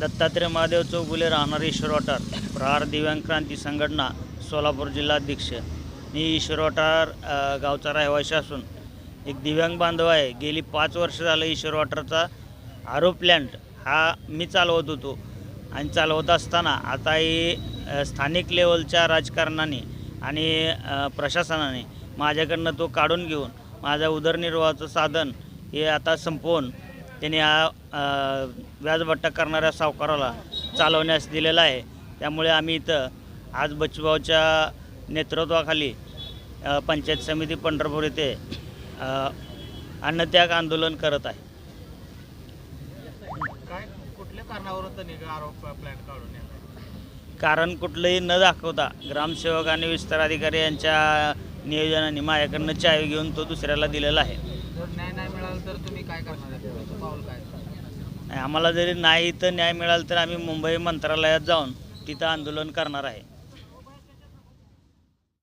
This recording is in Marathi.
दत्तात्रय महादेव चौगुले राहणार ईश्वर वाटार प्रहार दिव्यांग क्रांती संघटना सोलापूर जिल्हाध्यक्ष मी ईश्वर वाटार गावचा रहिवाशी असून एक दिव्यांग बांधव आहे. गेली पाच वर्ष झालं ईश्वर वाटारचा आरो प्लॅन्ट. हा मी चालवत होतो आणि चालवत असताना आताही स्थानिक लेवलच्या राजकारणाने आणि प्रशासनाने माझ्याकडनं तो काढून घेऊन माझ्या उदरनिर्वाहाचं साधन हे आता संपवून त्याने हा व्याजभट्टा करणाऱ्या सावकाराला चालवण्यास दिलेला आहे. त्यामुळे आम्ही इथं आज बच्चूभाऊच्या नेतृत्वाखाली पंचायत समिती पंढरपूर येथे अन्नत्याग आंदोलन करत आहे. कारण कुठलंही न दाखवता ग्रामसेवक आणि विस्तार अधिकारी यांच्या नियोजनाने माझ्याकडनं चावी घेऊन तो दुसऱ्याला दिलेला आहे. जर न्याय नाही मिळाला तर तुम्ही काय करणार आहे? तुमचं पाऊल काय? आणि आम्हाला जरी नाही तर न्याय मिळाला तर आम्ही मुंबई मंत्रालयात जाऊन तिथं आंदोलन करणार आहे.